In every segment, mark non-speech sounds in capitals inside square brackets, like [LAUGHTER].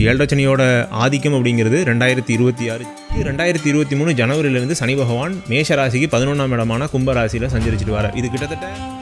ஏழரச்சனையோட ஆதிக்கம் அப்படிங்கிறது ரெண்டாயிரத்தி இருபத்தி ஆறு ரெண்டாயிரத்தி இருபத்தி மூணு ஜனவரியிலேருந்து சனி பகவான் மேஷ ராசிக்கு பதினொன்றாம் இடமான கும்ப ராசியில் சஞ்சரிச்சிட்டு வர இது கிட்டத்தட்ட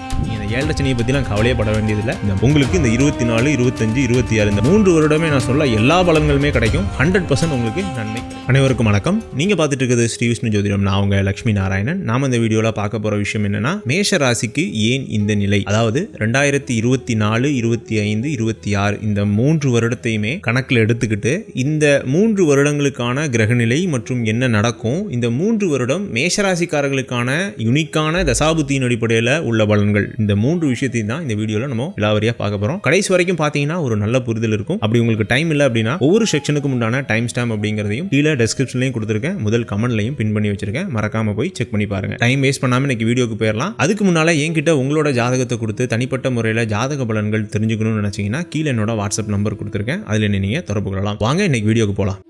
ஏழரை சனியை பற்றிலாம் கவலையப்பட வேண்டியதில்லை. இந்த உங்களுக்கு இந்த இருபத்தி நாலு இருபத்தஞ்சு இருபத்தி ஆறு இந்த மூன்று வருடமே நான் சொல்ல எல்லா பலன்களுமே கிடைக்கும். ஹண்ட்ரட் பர்சன்ட் உங்களுக்கு நன்மை. அனைவருக்கும் வணக்கம். நீங்கள் பார்த்துட்டு இருக்கிறது ஸ்ரீ விஷ்ணு ஜோதிடம். நான் உங்கள் லக்ஷ்மி நாராயணன். நாம இந்த வீடியோவில் பார்க்க போகிற விஷயம் என்னன்னா மேஷ ராசிக்கு ஏன் இந்த நிலை? அதாவது ரெண்டாயிரத்தி இருபத்தி நாலு இருபத்தி ஐந்து இருபத்தி ஆறு இந்த மூன்று வருடத்தையுமே கணக்கில் எடுத்துக்கிட்டு இந்த மூன்று வருடங்களுக்கான கிரகநிலை மற்றும் என்ன நடக்கும் இந்த மூன்று வருடம் மேஷராசிக்காரர்களுக்கான யுனிக்கான தசாபுத்தியின் அடிப்படையில் உள்ள பலன்கள். இந்த மூன்று விஷயத்தையும் தான் இந்த வீடியோவில் நம்ம விலாவரியாக பார்க்க போகிறோம் கடைசி வரைக்கும் பார்த்தீங்கன்னா ஒரு நல்ல புரிதல் இருக்கும். அப்படி உங்களுக்கு டைம் இல்லை அப்படின்னா ஒவ்வொரு செக்ஷனுக்கும் உண்டான டைம் ஸ்டாம்ப் அப்படிங்கிறதையும் கீழே டெஸ்கிரிப்ஷன்லையும் கொடுத்துருக்கேன். முதல் கமெண்ட்லையும் பின் பண்ணி வச்சிருக்கேன். மறக்காம போய் செக் பண்ணி பாருங்க. டைம் வேஸ்ட் பண்ணாமல் இன்னைக்கு வீடியோக்கு போயிடலாம் அதுக்கு முன்னால என்கிட்ட உங்களோட ஜாதகத்தை கொடுத்து தனிப்பட்ட முறையில் ஜாதக பலன்கள் தெரிஞ்சுக்கணும்னு நினைச்சீங்கன்னா கீழே என்னோட வாட்ஸ்அப் நம்பர் கொடுத்துருக்கேன். அதில் நீங்கள் தொடர்பு கொள்ளலாம். வாங்க இன்னைக்கு வீடியோக்கு போகலாம்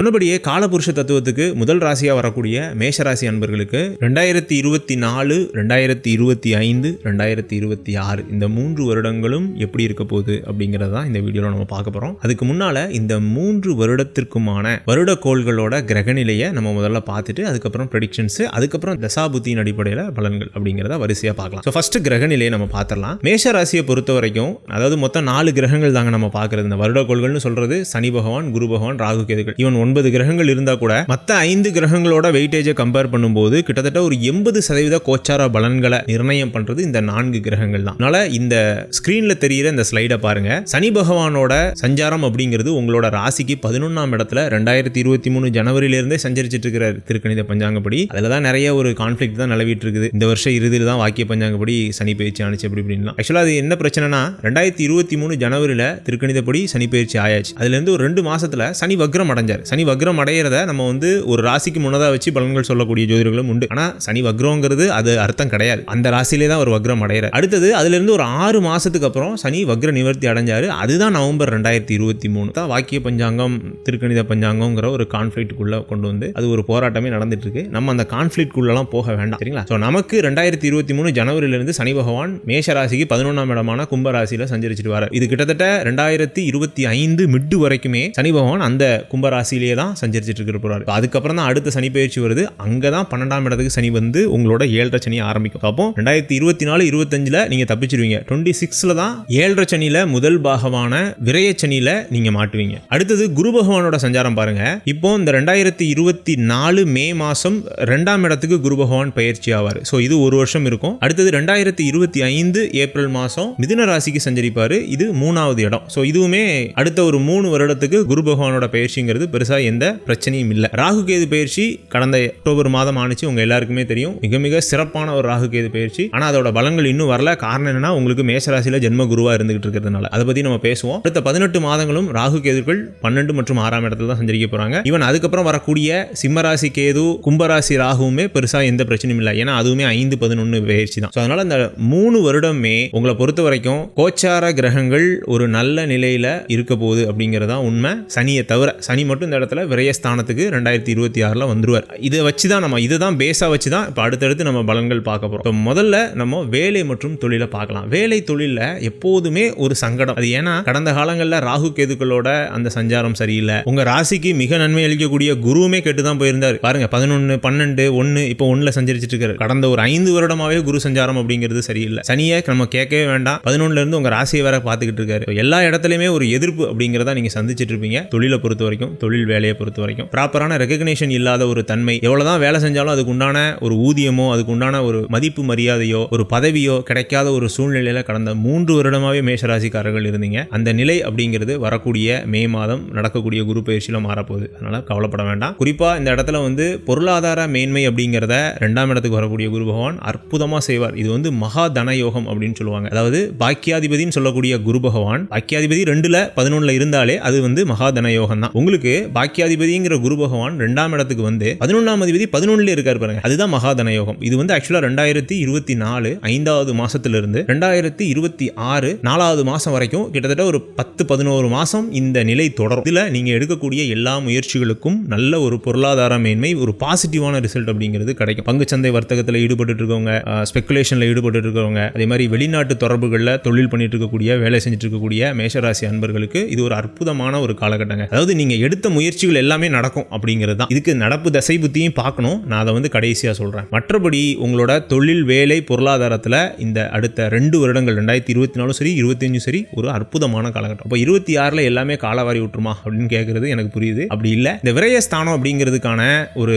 சொன்னபடியே காலபுருஷ தத்துவத்துக்கு முதல் ராசியாக வரக்கூடிய மேஷராசி அன்பர்களுக்கு ரெண்டாயிரத்தி இருபத்தி நாலு ரெண்டாயிரத்தி இருபத்தி ஐந்து ரெண்டாயிரத்தி இருபத்தி ஆறு இந்த மூன்று வருடங்களும் எப்படி இருக்க போகுது அப்படிங்கிறது தான் இந்த வீடியோவில் நம்ம பார்க்க போகிறோம் அதுக்கு முன்னால் இந்த மூன்று வருடத்திற்குமான வருட கோள்களோட கிரகநிலையை நம்ம முதல்ல பார்த்துட்டு அதுக்கப்புறம் ப்ரெடிக்ஷன்ஸ் அதுக்கப்புறம் தசாபுத்தியின் அடிப்படையில் பலன்கள் அப்படிங்கிறத வரிசையாக பார்க்கலாம். ஸோ ஃபஸ்ட்டு கிரகநிலையை நம்ம பார்த்துடலாம். மேஷ ராசியை பொறுத்த வரைக்கும் அதாவது மொத்தம் நாலு கிரகங்கள் தாங்க நம்ம பார்க்குறது. இந்த வருட கோள்கள்னு சொல்கிறது சனி பகவான் குரு பகவான் ராகு கேதுகள் ஈவன் ஒன்பது கிரகங்கள் இருந்தால் கூட மற்ற ஐந்து கிரகங்களோட வெயிட்டேஜை கம்பேர் பண்ணும்போது கிட்டத்தட்ட ஒரு எண்பது சதவீத கோச்சார பலன்களை நிர்ணயம் பண்ணுறது இந்த நான்கு கிரகங்கள் தான். அதனால இந்த ஸ்க்ரீனில் தெரியிற இந்த ஸ்லைடை பாருங்க. சனி பகவானோட சஞ்சாரம் அப்படிங்கிறது உங்களோட ராசிக்கு பதினொன்றாம் இடத்துல ரெண்டாயிரத்தி இருபத்தி மூணு ஜனவரியிலிருந்தே சஞ்சரிச்சிட்டு இருக்கிற திருக்கணித பஞ்சாங்கப்படி. அதில் தான் நிறைய ஒரு கான்ஃப்ளிக் தான் நிலவிட்டு இருக்குது இந்த வருஷம் இறுதியில் தான் வாக்கிய பஞ்சாங்கப்படி சனி பயிற்சி ஆனிச்சு அப்படி இப்படின்லாம். ஆக்சுவலாக அது என்ன பிரச்சனைனா ரெண்டாயிரத்தி இருபத்தி மூணு ஜனவரியில் திருக்கணிதப்படி சனி பயிற்சி ஆயாச்சு. அதுலேருந்து ஒரு ரெண்டு மாசத்துல சனி வக்ரம் அடைஞ்சார். சனி வக்ரம் அடையிறத நம்ம வந்து ஒரு ராசிக்கு முன்னதாக வச்சு பலன்கள் சொல்லக்கூடிய ஜோதிடர்களும் உண்டு. ஆனால் சனி வக்ரங்கிறது அது அர்த்தம் கிடையாது. அந்த ராசியிலே தான் ஒரு வக்ரம் அடையிற. அடுத்தது அதுலேருந்து ஒரு ஆறு மாசத்துக்கு அப்புறம் சனி வக்ர நிவர்த்தி அடைஞ்சாரு. அதுதான் நவம்பர் ரெண்டாயிரத்தி இருபத்தி மூணு. தான் வாக்கிய பஞ்சாங்கம் திருக்கணித பஞ்சாங்கம்ங்கிற ஒரு கான்ஃபிளிக்ட்டுக்குள்ள கொண்டு வந்து அது ஒரு போராட்டமே நடந்துட்டு இருக்கு நம்ம அந்த கான்ஃபிளிக்ட்குள்ளலாம் போக வேண்டாம் சரிங்களா? ஸோ நமக்கு ரெண்டாயிரத்தி இருபத்தி மூணு ஜனவரியிலிருந்து சனி பகவான் மேஷ ராசிக்கு பதினொன்றாம் இடமான கும்பராசியில சஞ்சரிச்சிட்டு வர இது கிட்டத்தட்ட ரெண்டாயிரத்தி இருபத்தி ஐந்து மிட்டு வரைக்குமே சனி பகவான் அந்த கும்ப ராசியிலேயே தான் சஞ்சரிச்சிட்டு இருக்கிற அதுக்கப்புறம் தான் அடுத்த சனி பயிற்சி வருது. அங்கே தான் பன்னெண்டாம் இடத்துக்கு சனி வந்து உங்களோட ஏழரை சனி ஆரம்பிக்கும். அப்போ ரெண்டாயிரத்தி இருபத்தி நாலு இருபத்தஞ்சில் நீங்கள் தப்பிச்சிருவீங்க. டுவெண்ட்டி சிக்ஸில் தான் ஏழரை சனியில் முதல் பாகமான விரய சனியில் நீங்கள் மாட்டுவீங்க. அடுத்தது குரு பகவானோட சஞ்சாரம் பாருங்க. இப்போ இந்த ரெண்டாயிரத்தி இருபத்தி நாலு மே மாதம் ரெண்டாம் இடத்துக்கு குரு பகவான் பயிற்சி ஆவார். ஸோ இது ஒரு வருஷம் இருக்கும். அடுத்தது ரெண்டாயிரத்தி இருபத்தி ஐந்து ஏப்ரல் மாதம் மிதுன ராசிக்கு சஞ்சரிப்பார். இது மூணாவது இடம். ஸோ இதுவுமே அடுத்த ஒரு மூணு வருடத்துக்கு குரு பகவானோட பயிற்சிங்கிறது பெருசாக எந்த பிரச்சனையும் இல்லை. ராகு கேது பயிற்சி கடந்த அக்டோபர் மாதம் ஆனிச்சு உங்க எல்லாருக்குமே தெரியும். மிக மிக சிறப்பான ஒரு ராகு கேது பயிற்சி. ஆனால் அதோட பலங்கள் இன்னும் வரல. காரணம் என்னன்னா உங்களுக்கு மேசராசியில் ஜென்ம குருவா இருந்துகிட்டு இருக்கிறதுனால. அதை பற்றி நம்ம பேசுவோம். அடுத்த பதினெட்டு மாதங்களும் ராகு கேதுக்கள் பன்னெண்டு மற்றும் ஆறாம் இடத்துல தான் சஞ்சரிக்க போறாங்க. ஈவன் அதுக்கப்புறம் வரக்கூடிய சிம்மராசி கேது கும்பராசி ராகுவுமே பெருசாக எந்த பிரச்சனையும் இல்லை. ஏன்னா அதுவுமே ஐந்து பதினொன்று பயிற்சி தான். ஸோ அதனால் அந்த மூணு வருடமே உங்களை பொறுத்த வரைக்கும் கோச்சார கிரகங்கள் ஒரு நல்ல நிலையில் இருக்க போகுது அப்படிங்கிறதா உண்மை. சனியை தவிர சனி மட்டும் இந்த இடத்துல விரயஸ்தானத்துக்கு ரெண்டாயிரத்தி இருபத்தி ஆறில் வந்துருவார். இதை வச்சு தான் நம்ம இதை தான் பேஸாக வச்சு தான் இப்போ அடுத்தடுத்து நம்ம பலன்கள் பார்க்க போகிறோம் இப்போ முதல்ல நம்ம வேலை மற்றும் தொழிலை பார்க்கலாம். வேலை தொழிலில் எப்போதுமே ஒரு சங்கடம். அது ஏன்னா கடந்த காலங்களில் ராகு கேதுக்களோட அந்த சஞ்சாரம் சரியில்லை. உங்கள் ராசிக்கு மிக நன்மை அளிக்கக்கூடிய குருவுமே கெட்டு தான் போயிருந்தார். பாருங்க பதினொன்று பன்னெண்டு ஒன்று இப்போ ஒன்றில் சஞ்சரிச்சிட்டு இருக்காரு. கடந்த ஒரு ஐந்து வருடமாவே குரு சஞ்சாரம் அப்படிங்கிறது சரியில்லை. சனியை நம்ம கேட்கவே வேண்டாம். பதினொன்னுல இருந்து ராசியை வேற பார்த்துக்கிட்டு இருக்காரு. எல்லா இடத்துலையுமே ஒரு எதிர்ப்பு அப்படிங்கிறத நீங்கள் சந்திச்சிட்டு இருப்பீங்க. தொழிலை பொறுத்த வரைக்கும் தொழில் வேலையை பொறுத்த வரைக்கும். ப்ராப்பரான ரெகக்னேஷன் இல்லாத ஒரு தன்மை எவ்வளவுதான் வேலை செஞ்சாலும் அதுக்கு உண்டான ஒரு ஊதியமோ அதுக்கு உண்டான ஒரு மதிப்பு மரியாதையோ ஒரு பதவியோ கிடைக்காத ஒரு சூழ்நிலையில் கடந்த மூன்று வருடமாகவே மேஷராசிக்காரர்கள் இருந்தீங்க. அந்த நிலை அப்படிங்கிறது வரக்கூடிய மே மாதம் நடக்கக்கூடிய குரு பயிற்சியில் மாறப்போகுது. அதனால் கவலைப்பட வேண்டாம். குறிப்பாக இந்த இடத்துல வந்து பொருளாதார மேன்மை அப்படிங்கிறத ரெண்டாம் இடத்துக்கு வரக்கூடிய குரு பகவான் அற்புதமாக செய்வார். இது வந்து மகா தன யோகம் அப்படின்னு சொல்லுவாங்க. அதாவது பாக்கியாதிபதினு சொல்லக்கூடிய குரு பகவான் பாக்கியாதிபதி ரெண்டுல பதினொன்னுல இருந்தாலே அது வந்து மகா தன யோகம் தான் உங்களுக்கு பாக்கியாதிபதிங்கிற குரு பகவான் ரெண்டாம் இடத்துக்கு வந்து பதினொன்றாம் அதிபதி பதினொன்னுல இருக்காரு பாருங்க. அதுதான் மகாதன யோகம். இது வந்து ஆக்சுவலா ரெண்டாயிரத்தி இருபத்தி நாலு ஐந்தாவது மாசத்துல இருந்து ரெண்டாயிரத்தி இருபத்தி ஆறு நாலாவது மாசம் வரைக்கும் கிட்டத்தட்ட ஒரு பத்து பதினோரு மாசம் இந்த நிலை தொடரும். இதுல நீங்க எடுக்கக்கூடிய எல்லா முயற்சிகளுக்கும் நல்ல ஒரு பொருளாதார மேன்மை ஒரு பாசிட்டிவான ரிசல்ட் அப்படிங்கிறது கிடைக்கும். பங்குச்சந்தை வர்த்தகத்தில் ஈடுபட்டு இருக்கவங்க ஸ்பெகுலேஷன்ல ஈடுபட்டு இருக்கவங்க அதே மாதிரி வெளிநாட்டு தொடர்புகளில் தொழில் பண்ணிட்டு இருக்கக்கூடிய வேலை செஞ்சுட்டு இருக்கக்கூடிய மேஷராசி அன்பர்களுக்கு இது ஒரு அற்புதமான ஒரு காலகட்டங்க. அதாவது நீங்க எடுத்த முயற்சி முயற்சிகள் எல்லாமே நடக்கும் அப்படிங்கிறது தான். இதுக்கு நடப்பு தசை புத்தியும் பார்க்கணும். நான் அதை வந்து கடைசியாக சொல்கிறேன் மற்றபடி உங்களோட தொழில் வேலை பொருளாதாரத்தில் இந்த அடுத்த ரெண்டு வருடங்கள் ரெண்டாயிரத்தி இருபத்தி நாலும் சரி இருபத்தஞ்சும் சரி ஒரு அற்புதமான காலகட்டம். அப்போ இருபத்தி ஆறில் எல்லாமே காலவாரி விட்டுருமா அப்படின்னு கேட்குறது எனக்கு புரியுது. அப்படி இல்லை. இந்த விரயஸ்தானம் அப்படிங்கிறதுக்கான ஒரு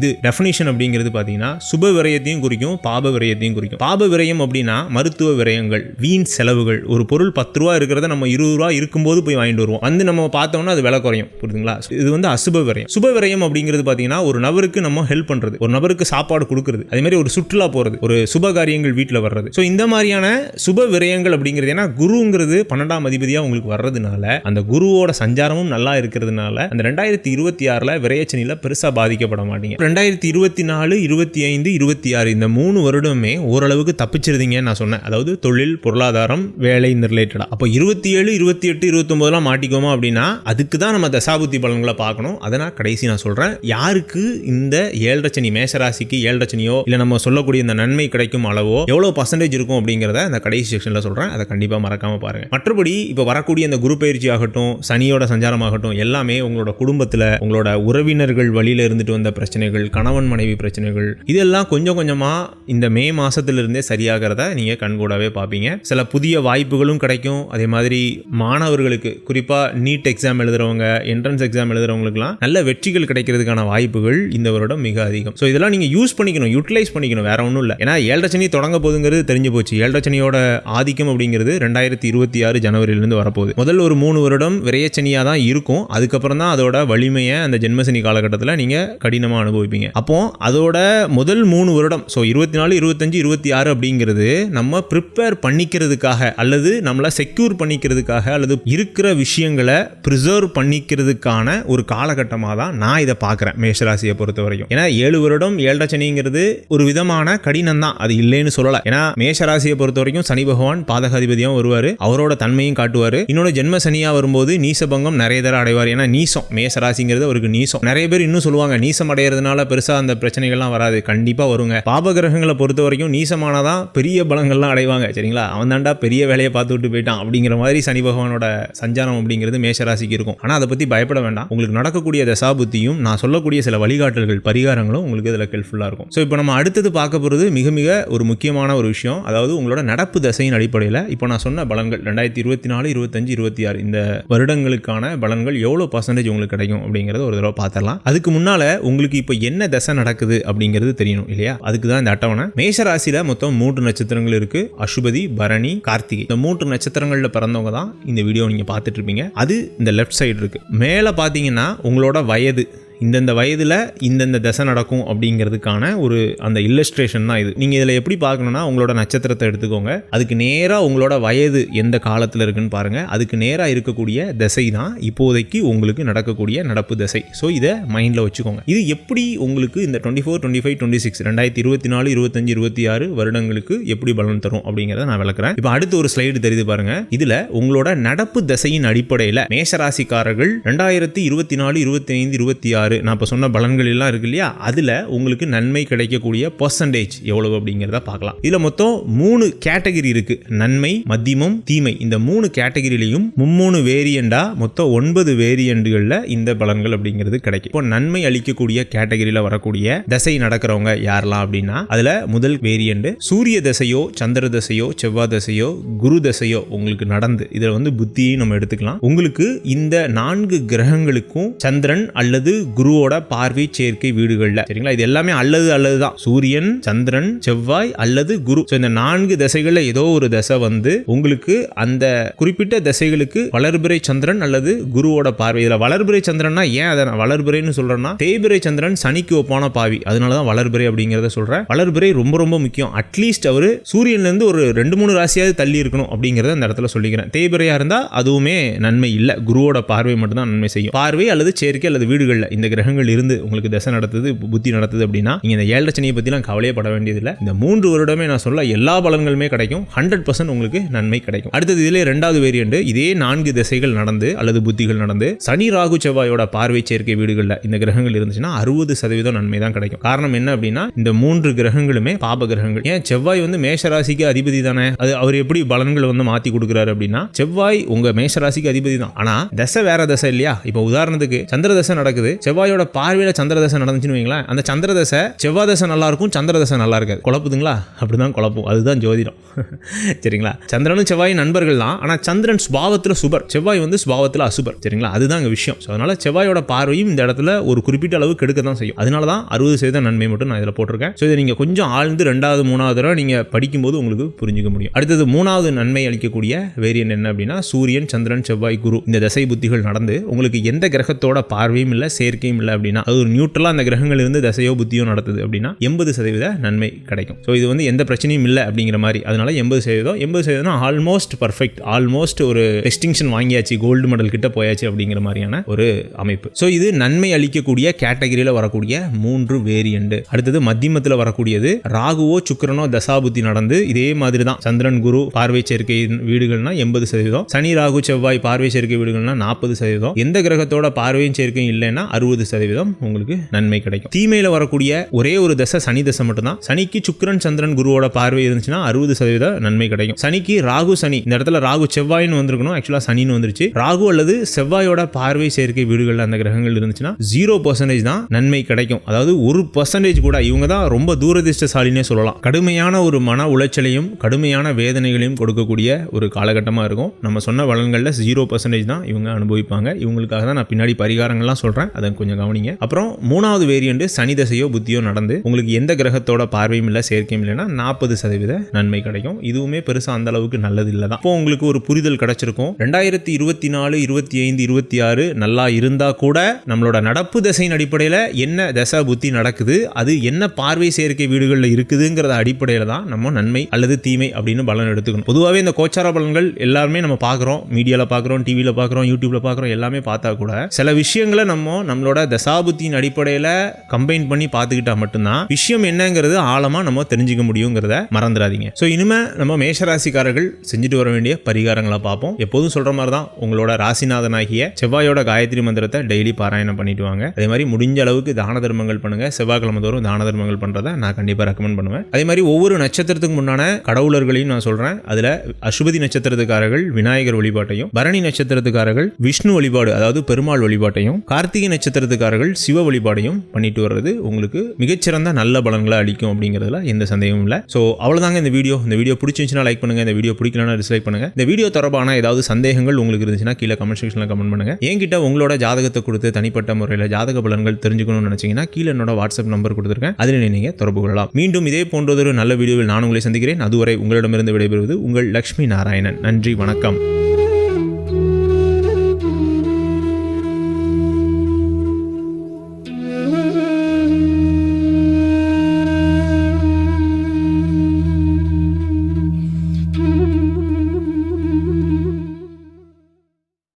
இது டெஃபினேஷன் அப்படிங்கிறது பார்த்தீங்கன்னா சுப விரயத்தையும் குறிக்கும் பாப விரயத்தையும் குறிக்கும். பாப விரயம் அப்படின்னா மருத்துவ விரயங்கள் வீண் செலவுகள். ஒரு பொருள் பத்து ரூபா இருக்கிறத நம்ம இருபது ரூபா இருக்கும்போது போய் வாங்கிட்டு வருவோம். வந்து நம்ம பார்த்தோம்னா அது விலை குறையும். புரியுதுங்களா? இது வந்து அசுப விரயம். சுப விரயம் அப்படிங்கிறது பார்த்தீங்கன்னா ஒரு நபருக்கு நம்ம ஹெல்ப் பண்ணுறது ஒரு நபருக்கு சாப்பாடு கொடுக்குறது. அதே மாதிரி ஒரு சுற்றுலா போகிறது ஒரு சுப காரியங்கள் வீட்டில் வர்றது. ஸோ இந்த மாதிரியான சுப விரயங்கள் அப்படிங்கிறது ஏன்னா குருங்கிறது பன்னெண்டாம் அதிபதியாக உங்களுக்கு வர்றதுனால அந்த குருவோட சஞ்சாரமும் நல்லா இருக்கிறதுனால அந்த ரெண்டாயிரத்தி இருபத்தி ஆறில் விரயச்சனியில் பெருசாக பாதிக்கப்பட மாட்டீங்க. ரெண்டாயிரத்தி இருபத்தி நாலு இருபத்தி ஐந்து இருபத்தி ஆறு இந்த மூணு வருடமே ஓரளவுக்கு தப்பிச்சிருந்தீங்கன்னு நான் சொன்னேன். அதாவது தொழில் பொருளாதாரம் வேலை இந்த ரிலேட்டடாக அப்போ இருபத்தி ஏழு இருபத்தி எட்டு இருபத்தொம்போதெல்லாம் மாட்டிக்கோமா அப்படின்னா அதுக்கு தான் நம்ம தசாபுத்தி பலன்களை பார்க்கணும். அதை நான் கடைசி நான் சொல்கிறேன் யாருக்கு இந்த ஏழரை சனி மேஷராசிக்கு ஏழரை சனியோ இல்லை நம்ம சொல்லக்கூடிய இந்த நன்மை கிடைக்கும் அளவோ எவ்வளோ பர்சன்டேஜ் இருக்கும் அப்படிங்கிறத அந்த கடைசி செக்ஷனில் சொல்கிறேன் அதை கண்டிப்பாக மறக்காமல் பாருங்கள் மற்றபடி இப்போ வரக்கூடிய இந்த குரு பயிற்சி ஆகட்டும் சனியோட சஞ்சாரமாகட்டும் எல்லாமே உங்களோட குடும்பத்தில் உங்களோட உறவினர்கள் வழியில் இருந்துட்டு வந்த பிரச்சனைகள் கணவன் மனைவி பிரச்சனைகள் இதெல்லாம் கொஞ்சம் கொஞ்சமாக இந்த மே மாசத்திலிருந்தே சரியாகிறத நீங்கள் கண்கூடாவே பார்ப்பீங்க. சில புதிய வாய்ப்புகளும் கிடைக்கும். அதே மாதிரி மாணவர்களுக்கு குறிப்பாக நீட் எக்ஸாம் எழுதுகிறவங்க என்ட்ரன்ஸ் எக்ஸாம் எழுதுறவங்களுக்குலாம் நல்ல வெற்றிகள் கிடைக்கிறதுக்கான வாய்ப்புகள் இந்த வருடம் மிக அதிகம். ஸோ இதெல்லாம் நீங்கள் யூஸ் பண்ணிக்கணும் யூட்டிலைஸ் பண்ணிக்கணும் வேற ஒன்றும் இல்லை. ஏன்னா ஏழரை சனி தொடங்க போதுங்கிறது தெரிஞ்சு போச்சு. ஏழரை சனியோட ஆதிக்கம் அப்படிங்கிறது ரெண்டாயிரத்தி இருபத்தி ஆறு ஜனவரியிலிருந்து வரப்போகுது. முதல் ஒரு மூணு வருடம் விரையச்சனியாக தான் இருக்கும். அதுக்கப்புறம் தான் அதோட வலிமையை அந்த ஜென்மசனி காலகட்டத்தில் நீங்கள் கடினமாக அனுபவிப்பீங்க. அப்போ அதோட முதல் மூணு வருடம் ஸோ இருபத்தி நாலு இருபத்தஞ்சு இருபத்தி ஆறு அப்படிங்கிறது நம்ம ப்ரிப்பேர் பண்ணிக்கிறதுக்காக அல்லது நம்மளை செக்யூர் பண்ணிக்கிறதுக்காக அல்லது இருக்கிற விஷயங்களை ப்ரிசர்வ் பண்ணிக்கிறதுக்கு பண்ணிக்கிறதுக்கான ஒரு காலகட்டமாக தான் நான் இதை பார்க்குறேன் மேஷராசியை பொறுத்த வரைக்கும் ஏன்னா ஏழு வருடம் ஏழரை சனிங்கிறது ஒரு விதமான கடினம் தான் அது இல்லைன்னு சொல்லலை. ஏன்னா மேஷராசியை பொறுத்த வரைக்கும் சனி பகவான் பாதகாதிபதியும் வருவார். அவரோட தன்மையும் காட்டுவார். இன்னொரு ஜென்ம சனியாக வரும்போது நீசபங்கம் நிறைய தடவை அடைவார். ஏன்னா நீசம். மேஷராசிங்கிறது அவருக்கு நீசம். நிறைய பேர் இன்னும் சொல்லுவாங்க நீசம் அடைகிறதுனால பெருசாக அந்த பிரச்சனைகள்லாம் வராது. கண்டிப்பாக வருங்க. பாபகிரகங்களை பொறுத்த வரைக்கும் நீசமானதான் பெரிய பலங்கள்லாம் அடைவாங்க. சரிங்களா? அவன் தாண்டா பெரிய வேலையை பார்த்து விட்டு போயிட்டான் அப்படிங்கிற மாதிரி சனி பகவானோட சஞ்சாரம் அப்படிங்கிறது மேஷராசிக்கு இருக்கும். ஆனால் அதை பற்றி பயப்பட வேண்டாம். உங்களுக்கு நடக்கக்கூடிய தசாபுத்தியும் நான் சொல்லக்கூடிய சில வழிகாட்டல்கள் பரிகாரங்களும் உங்களுக்கு இதில் ஹெல்ப்ஃபுல்லாக இருக்கும். ஸோ இப்போ நம்ம அடுத்தது பார்க்க போகிறது மிக மிக ஒரு முக்கியமான ஒரு விஷயம். அதாவது உங்களோட நடப்பு தசையின் அடிப்படையில் இப்போ நான் சொன்ன பலன்கள் ரெண்டாயிரத்தி இருபத்தி நாலு இருபத்தஞ்சு இருபத்தி ஆறு இந்த வருடங்களுக்கான பலன்கள் எவ்வளோ பர்சன்டேஜ் உங்களுக்கு கிடைக்கும் அப்படிங்கிறத ஒரு தடவை பார்த்துடலாம். அதுக்கு முன்னால் உங்களுக்கு இப்போ என்ன தசை நடக்குது அப்படிங்கிறது தெரியணும் இல்லையா? அதுக்கு தான் இந்த அட்டவணை. மேஷ ராசியில் மொத்தம் மூன்று நட்சத்திரங்கள் இருக்குது அசுபதி பரணி கார்த்திகை. இந்த மூன்று நட்சத்திரங்களில் பிறந்தவங்க தான் இந்த வீடியோ நீங்கள் பார்த்துட்டு இருப்பீங்க. அது இந்த லெஃப்ட் சைடு இருக்குது மேலே பார்த்தீங்கன்னா உங்களோட வயது. இந்தந்த வயதில் இந்தந்த தசை நடக்கும் அப்படிங்கிறதுக்கான ஒரு அந்த இல்லஸ்ட்ரேஷன் தான் இது. நீங்கள் இதில் எப்படி பார்க்கணுன்னா உங்களோட நட்சத்திரத்தை எடுத்துக்கோங்க. அதுக்கு நேராக உங்களோட வயது எந்த காலத்தில் இருக்குன்னு பாருங்கள் அதுக்கு நேராக இருக்கக்கூடிய திசை தான் இப்போதைக்கு உங்களுக்கு நடக்கக்கூடிய நடப்பு திசை. ஸோ இதை மைண்டில் வச்சுக்கோங்க. இது எப்படி உங்களுக்கு இந்த twenty four twenty five twenty six ரெண்டாயிரத்தி இருபத்தி நாலு இருபத்தஞ்சு இருபத்தி ஆறு வருடங்களுக்கு எப்படி பலன் தரும் அப்படிங்கிறத நான் விளக்குறேன். இப்போ அடுத்து ஒரு ஸ்லைடு தெரியுது பாருங்க. இதில் உங்களோட நடப்பு திசையின் அடிப்படையில் மேஷராசிக்காரர்கள் ரெண்டாயிரத்தி இருபத்தி நாலு இருபத்தி ஐந்து இருபத்தி ஆறு நான் இப்போ சொன்ன பலன்கள் எல்லாம் இருக்கு இல்லையா? அதில் உங்களுக்கு நன்மை கிடைக்கக்கூடிய பர்சன்டேஜ் எவ்வளவு அப்படிங்கிறத பார்க்கலாம். இதில் மொத்தம் மூணு கேட்டகரி இருக்கு. நன்மை மத்தியமம் தீமை. இந்த மூணு கேட்டகரியிலையும் மும்மூணு வேரியண்டா மொத்தம் ஒன்பது வேரியண்டுகளில் இந்த பலன்கள் அப்படிங்கிறது கிடைக்கும். இப்போ நன்மை அளிக்கக்கூடிய கேட்டகரியில் வரக்கூடிய தசை நடக்கிறவங்க யாரெல்லாம் அப்படின்னா அதில் முதல் வேரியண்டு சூரிய தசையோ சந்திர தசையோ செவ்வாய் தசையோ குரு தசையோ உங்களுக்கு நடந்து இதில் வந்து புத்தியை நம்ம எடுத்துக்கலாம். உங்களுக்கு இந்த நான்கு கிரகங்களுக்கும் சந்திரன் அல்லது குருவோட பார்வை சேர்க்கை வீடுகள்ல. சரிங்களா? இது எல்லாமே அல்லது அல்லது தான் சூரியன் சந்திரன் செவ்வாய் அல்லது குரு. இந்த நான்கு திசைகள்ல ஏதோ ஒரு திசை வந்து உங்களுக்கு அந்த குறிப்பிட்ட திசைகளுக்கு வளர்பிறை சந்திரன் அல்லது குருவோட பார்வை. இதுல வளர்பிறை சந்திரன்னா ஏன் அதை நான் வளர்பிறைன்னு சொல்றேன்னா தேய்பிறை சந்திரன் சனிக்கு ஒப்பான பாவி. அதனால தான் வளர்பிறை அப்படிங்கிறத சொல்றேன். வளர்பிறை ரொம்ப ரொம்ப முக்கியம். அட்லீஸ்ட் அவர் சூரியன்ல இருந்து ஒரு ரெண்டு மூணு ராசியாவது தள்ளி இருக்கணும் அப்படிங்கிறத அந்த இடத்துல சொல்லிக்கிறேன். தேய்பிறையா இருந்தா அதுவுமே நன்மை இல்லை. குருவோட பார்வை மட்டும்தான் நன்மை செய்யும். பார்வை அல்லது சேர்க்கை அல்லது வீடுகளில். இந்த கிரகங்கள் இருந்து உங்களுக்கு தசை நடத்துது புத்தி நடத்துது அப்படின்னா நீங்கள் இந்த ஏழரை சனியை பத்திலாம் கவலையே பட வேண்டியதில்லை. இந்த மூன்று வருடமே நான் சொல்ல எல்லா பலன்களுமே கிடைக்கும். ஹண்ட்ரட் பர்சன்ட் உங்களுக்கு நன்மை கிடைக்கும். அடுத்தது இதிலே ரெண்டாவது வேரியண்ட் இதே நான்கு திசைகள் நடந்து அல்லது புத்திகள் நடந்து சனி ராகு செவ்வாயோட பார்வை சேர்க்கை வீடுகளில் இந்த கிரகங்கள் இருந்துச்சுன்னா அறுபது சதவீதம் நன்மை தான் கிடைக்கும். காரணம் என்ன அப்படின்னா இந்த மூன்று கிரகங்களுமே பாப கிரகங்கள். ஏன்? செவ்வாய் வந்து மேஷராசிக்கு அதிபதி தானே? அது அவர் எப்படி பலன்களை வந்து மாற்றி கொடுக்குறாரு அப்படின்னா செவ்வாய் உங்க மேஷராசிக்கு அதிபதி தான். ஆனால் தசை வேற தசை இல்லையா? இப்போ உதாரணத்துக்கு சந்திர தசை நடக்குது செவ்வாயோட பார்வையில சந்திர தசை நடந்துச்சுன்னு வைங்களேன் அந்த சந்திர தசை செவ்வாய் தசை நல்லா இருக்கும் சந்திர தசை நல்லா இருக்காது. குழப்புதுங்களா? அப்படிதான் குழப்பம். அதுதான் ஜோதிடம். [LAUGHS] சரிங்களா? சந்திரனும் செவ்வாய் நண்பர்கள் தான். ஆனால் சந்திரன் சுபாவத்தில் சுபர். செவ்வாய் வந்து சுபாவத்தில் அசுபர். சரிங்களா? அதுதான் இங்கே விஷயம். ஸோ அதனால செவ்வாயோட பார்வையும் இந்த இடத்துல ஒரு குறிப்பிட்ட அளவு கெடுக்க தான் செய்யும். அதனால தான் அறுபது சதவீதம் நன்மை மட்டும் நான் இதில் போட்டிருக்கேன். ஸோ இதை நீங்கள் கொஞ்சம் ஆழ்ந்து ரெண்டாவது மூணாவது தடவை நீங்கள் படிக்கும்போது உங்களுக்கு புரிஞ்சுக்க முடியும். அடுத்தது மூணாவது நன்மை அளிக்கக்கூடிய வேரியன் என்ன அப்படின்னா சூரியன் சந்திரன் செவ்வாய் குரு இந்த தசை புத்திகள் நடந்து உங்களுக்கு எந்த கிரகத்தோட பார்வையும் இல்லை சேர்க்கையும் இல்லை அப்படின்னா அது ஒரு நியூட்ரலாக அந்த கிரகங்கள் இருந்து தசையோ புத்தியோ நடத்துது அப்படின்னா எண்பது சதவீத நன்மை கிடைக்கும். ஸோ இது வந்து எந்த பிரச்சனையும் இல்லை அப்படிங்கிற மாதிரி. அதனால எண்பது சதவீதம் எண்பது சதவீதம் ஆல்மோஸ்ட் பர்ஃபெக்ட் ஆல்மோஸ்ட் ஒரு டிஸ்டிங்ஷன் வாங்கியாச்சு கோல்டு மெடல் கிட்ட போயாச்சு அப்படிங்கிற மாதிரியான ஒரு அமைப்பு. ஸோ இது நன்மை அளிக்கக்கூடிய கேட்டகரியில் வரக்கூடிய மூன்று வேரியண்ட் அடுத்தது மத்தியமத்தில் வரக்கூடியது ராகுவோ சுக்கரனோ தசாபுத்தி நடந்து இதே மாதிரி தான் சந்திரன் குரு பார்வை சேர்க்கை வீடுகள்னா எண்பது சதவீதம். சனி ராகு செவ்வாய் பார்வை சேர்க்கை வீடுகள்னா நாற்பது சதவீதம். எந்த கிரகத்தோட பார்வையும் சேர்க்கையும் இல்லைன்னா அறுபது சதவீதம் உங்களுக்கு நன்மை கிடைக்கும். தீமையில வரக்கூடிய ஒரே ஒரு தசை சனி தசை மட்டும்தான். சனிக்கு சுக்கரன் சந்திரன் குருவோட பார்வை இருந்துச்சுன்னா அறுபது சதவீத நன்மை கிடைக்கும். சனிக்கு ராகு சனி இந்த இடத்துல ராகு செவ்வாயின்னு வந்திருக்கணும். ஆக்சுவலா சனின்னு வந்துருச்சு. ராகு அல்லது செவ்வாயோட பார்வை சேர்க்கை வீடுகள் அந்த கிரகங்கள் இருந்துச்சுன்னா ஜீரோ பர்சன்டேஜ் தான் நன்மை கிடைக்கும். அதாவது ஒரு பர்சன்டேஜ் கூட இவங்க தான் ரொம்ப தூரதிஷ்டசாலினே சொல்லலாம். கடுமையான ஒரு மன உளைச்சலையும் கடுமையான வேதனைகளையும் கொடுக்கக்கூடிய ஒரு காலகட்டமாக இருக்கும். நம்ம சொன்ன வளங்களில் ஜீரோ பர்சன்டேஜ் தான் இவங்க அனுபவிப்பாங்க. இவங்களுக்காக தான் நான் பின்னாடி பரிகாரங்கள்லாம் சொல்கிறேன் அதை கொஞ்சம் கவனிங்க. அப்புறம் மூணாவது வேரியண்ட் சனி தசையோ புத்தியோ நடந்து உங்களுக்கு எந்த கிரகத்தோட பார்வையும் இல்லை சேர்க்கையும் இல்லைன்னா நாற்பது சதவீத நன்மை கிடைக்கும். இதுவுமே பெருசாக அந்த அளவுக்கு நல்லது இல்லை தான். இப்போ உங்களுக்கு ஒரு புரிதல் கிடைச்சிருக்கும். ரெண்டாயிரத்தி இருபத்தி நாலு இருபத்தி ஐந்து இருபத்தி ஆறு நல்லா இருந்தா கூட நம்மளோட நடப்பு தசையின் அடிப்படையில் என்ன தசை புத்தி நடக்குது அது என்ன பார்வை சேர்க்கை வீடுகளில் இருக்குதுங்கிறத அடிப்படையில் தான் நம்ம நன்மை அல்லது தீமை அப்படின்னு பலன் எடுத்துக்கணும். பொதுவாகவே இந்த கோச்சார பலன்கள் எல்லாருமே நம்ம பார்க்குறோம். மீடியாவில் பார்க்குறோம் டிவியில் பார்க்குறோம் யூடியூப்ல பார்க்குறோம் எல்லாமே பார்த்தா கூட சில விஷயங்களை நம்ம நம்மளோட தசாபுத்தியின் அடிப்படையில் கம்பைன் பண்ணி பார்த்துக்கிட்டா மட்டும்தான் விஷயம் என்னங்கிறது ஆழமாக நம்ம தெரிஞ்சுக்க முடியுங்கிறத மறந்துடாதீங்க. ஸோ இனிமே நம்ம மேஷராசிக்காரர்கள் செஞ்சுட்டு வர வேண்டிய பரிகாரங்களை பார்ப்போம். எப்போதும் சொல்ற மாதிரி தான் உங்களோட ராசிநாதனாகிய செவ்வாயோட காயத்ரி மந்திரத்தை டெய்லி பாராயணம் பண்ணிட்டு வாங்க. அதே மாதிரி முடிஞ்ச அளவுக்கு தான தர்மங்கள் பண்ணுங்க. செவ்வாய்க்கிழமை தோறும் தான தர்மங்கள் பண்ணுறத நான் கண்டிப்பாக ரெக்கமெண்ட் பண்ணுவேன். அதே மாதிரி ஒவ்வொரு நட்சத்திரத்துக்கு முன்னான கடவுளர்களையும் நான் சொல்றேன். அதுல அசுபதி நட்சத்திரத்துக்காரர்கள் விநாயகர் வழிபாட்டையும் பரணி நட்சத்திரத்துக்காரர்கள் விஷ்ணு வழிபாடு அதாவது பெருமாள் வழிபாட்டையும் கார்த்திகை நட்சத்திர நட்சத்திரத்துக்காரர்கள் சிவ வழிபாடையும் பண்ணிட்டு வர்றது உங்களுக்கு மிகச்சிறந்த நல்ல பலன்களை அளிக்கும் அப்படிங்கிறதுல எந்த சந்தேகமும் இல்லை. ஸோ அவ்வளோதாங்க இந்த வீடியோ. இந்த வீடியோ பிடிச்சிருந்துச்சுன்னா லைக் பண்ணுங்க. இந்த வீடியோ பிடிக்கலனா டிஸ்லைக் பண்ணுங்க. இந்த வீடியோ தொடர்பான ஏதாவது சந்தேகங்கள் உங்களுக்கு இருந்துச்சுன்னா கீழே கமெண்ட் செக்ஷனில் கமெண்ட் பண்ணுங்க. என்கிட்ட உங்களோட ஜாதகத்தை கொடுத்து தனிப்பட்ட முறையில் ஜாதக பலன்கள் தெரிஞ்சுக்கணும்னு நினைச்சீங்கன்னா கீழே என்னோட வாட்ஸ்அப் நம்பர் கொடுத்துருக்கேன். அதில் நீங்கள் தொடர்பு கொள்ளலாம். மீண்டும் இதே போன்றதொரு நல்ல வீடியோவில் நான் உங்களை சந்திக்கிறேன். அதுவரை உங்களிடமிருந்து விடைபெறுவது உங்கள் லக்ஷ்மி நாராயணன். நன்றி. வணக்கம்.